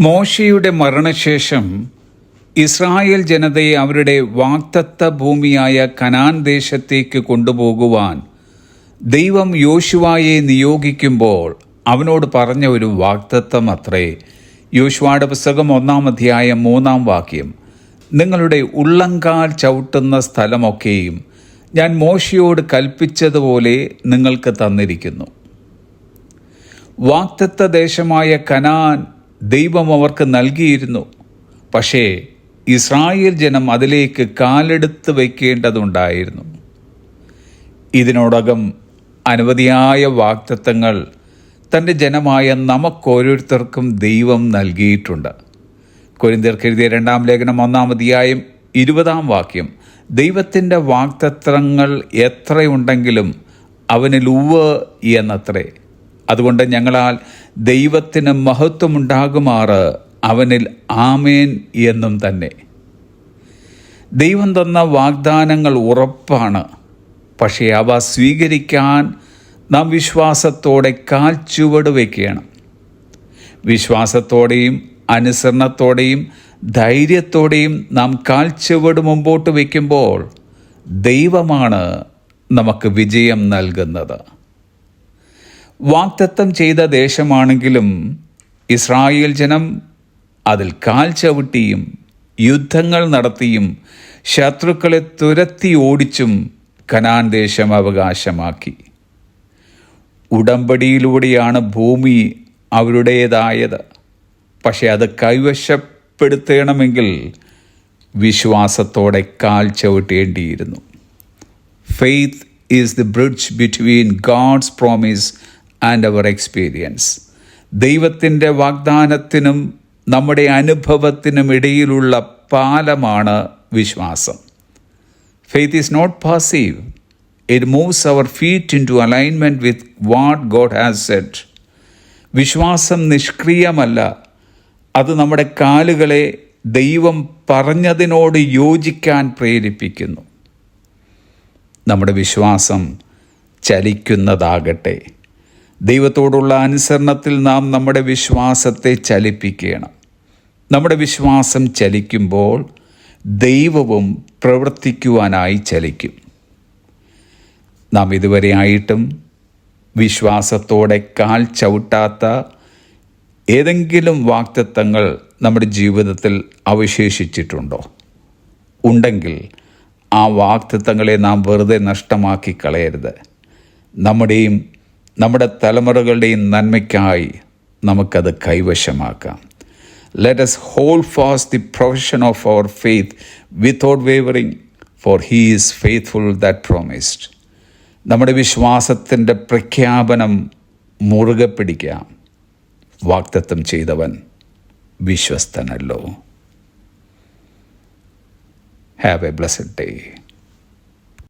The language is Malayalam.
മോശയുടെ മരണശേഷം ഇസ്രായേൽ ജനതയെ അവരുടെ വാക്തത്വ ഭൂമിയായ കനാൻ ദേശത്തേക്ക് കൊണ്ടുപോകുവാൻ ദൈവം യോശുവായെ നിയോഗിക്കുമ്പോൾ അവനോട് പറഞ്ഞ ഒരു വാക്തത്വം അത്രേ. യോശുവയുടെ പുസ്തകം ഒന്നാം അധ്യായം മൂന്നാം വാക്യം. നിങ്ങളുടെ ഉള്ളങ്കാൽ ചവിട്ടുന്ന സ്ഥലമൊക്കെയും ഞാൻ മോശയോട് കൽപ്പിച്ചതുപോലെ നിങ്ങൾക്ക് തന്നിരിക്കുന്നു. വാക്തത്വ ദേശമായ കനാൻ ദൈവം അവർക്ക് നൽകിയിരുന്നു. പക്ഷേ ഇസ്രായേൽ ജനം അതിലേക്ക് കാലെടുത്ത് വയ്ക്കേണ്ടതുണ്ടായിരുന്നു. ഇതിനോടകം അനവധിയായ വാക്തത്വങ്ങൾ തന്റെ ജനമായ നമുക്കോരോരുത്തർക്കും ദൈവം നൽകിയിട്ടുണ്ട്. കൊരിന്തിയർക്ക് എഴുതിയ രണ്ടാം ലേഖനം ഒന്നാം അധ്യായം ഇരുപതാം വാക്യം ദൈവത്തിന്റെ വാക്തത്വങ്ങൾ എത്രയുണ്ടെങ്കിലും അവനിൽ ഉവ് എന്നത്രേ. അതുകൊണ്ട് ഞങ്ങളാൽ ദൈവത്തിന് മഹത്വമുണ്ടാകുമാറ് അവനിൽ ആമേൻ എന്നും തന്നെ. ദൈവം തന്ന വാഗ്ദാനങ്ങൾ ഉറപ്പാണ്. പക്ഷേ അവ സ്വീകരിക്കാൻ നാം വിശ്വാസത്തോടെ കാൽ ചുവട് വയ്ക്കുകയാണ് വിശ്വാസത്തോടെയും അനുസരണത്തോടെയും ധൈര്യത്തോടെയും നാം കാൽ ചുവട് മുമ്പോട്ട് വയ്ക്കുമ്പോൾ ദൈവമാണ് നമുക്ക് വിജയം നൽകുന്നത്. വാക്തത്വം ചെയ്ത ദേശമാണെങ്കിലും ഇസ്രായേൽ ജനം അതിൽ കാൽ ചവിട്ടിയും യുദ്ധങ്ങൾ നടത്തിയും ശത്രുക്കളെ തുരത്തി ഓടിച്ചും കനാൻ ദേശം അവകാശമാക്കി. ഉടമ്പടിയിലൂടെയാണ് ഭൂമി അവരുടേതായത്. പക്ഷെ അത് കൈവശപ്പെടുത്തണമെങ്കിൽ വിശ്വാസത്തോടെ കാൽ ചവിട്ടേണ്ടിയിരുന്നു. Faith is the bridge between God's promise and our experience ദൈവത്തിന്റെ വാഗ്ദാനത്തിനും നമ്മുടെ അനുഭവത്തിനും ഇടയിലുള്ള പാലമാണ് വിശ്വാസം. Faith is not passive it moves our feet into alignment with what God has set വിശ്വാസം നിഷ്ക്രിയമല്ല. അത് നമ്മുടെ കാലുകളെ ദൈവം പറഞ്ഞതിനോട് യോജിക്കാൻ പ്രേരിപ്പിക്കുന്നു. നമ്മുടെ വിശ്വാസം ചലിക്കുന്നതാകട്ടെ. ദൈവത്തോടുള്ള അനുസരണത്തിൽ നാം നമ്മുടെ വിശ്വാസത്തെ ചലിപ്പിക്കണം. നമ്മുടെ വിശ്വാസം ചലിക്കുമ്പോൾ ദൈവവും പ്രവർത്തിക്കുവാനായി ചലിക്കും. നാം ഇതുവരെ ആയിട്ടും വിശ്വാസത്തോടെ കാൽ ചവിട്ടാത്ത ഏതെങ്കിലും വാക്തത്വങ്ങൾ നമ്മുടെ ജീവിതത്തിൽ അവശേഷിച്ചിട്ടുണ്ടോ? ഉണ്ടെങ്കിൽ ആ വാക്തത്വങ്ങളെ നാം വെറുതെ നഷ്ടമാക്കി കളയരുത്. നമ്മുടെയും നമ്മുടെ തലമുറകളുടെയും നന്മയ്ക്കായി നമുക്കത് കൈവശമാക്കാം. Let us hold fast the profession of our faith without wavering for he is faithful that promised നമ്മുടെ വിശ്വാസത്തിന്റെ പ്രഖ്യാപനം മുറുകെ പിടിക്കാം വാക്തത്വം ചെയ്തവൻ വിശ്വസ്തനല്ലോ. Have a blessed day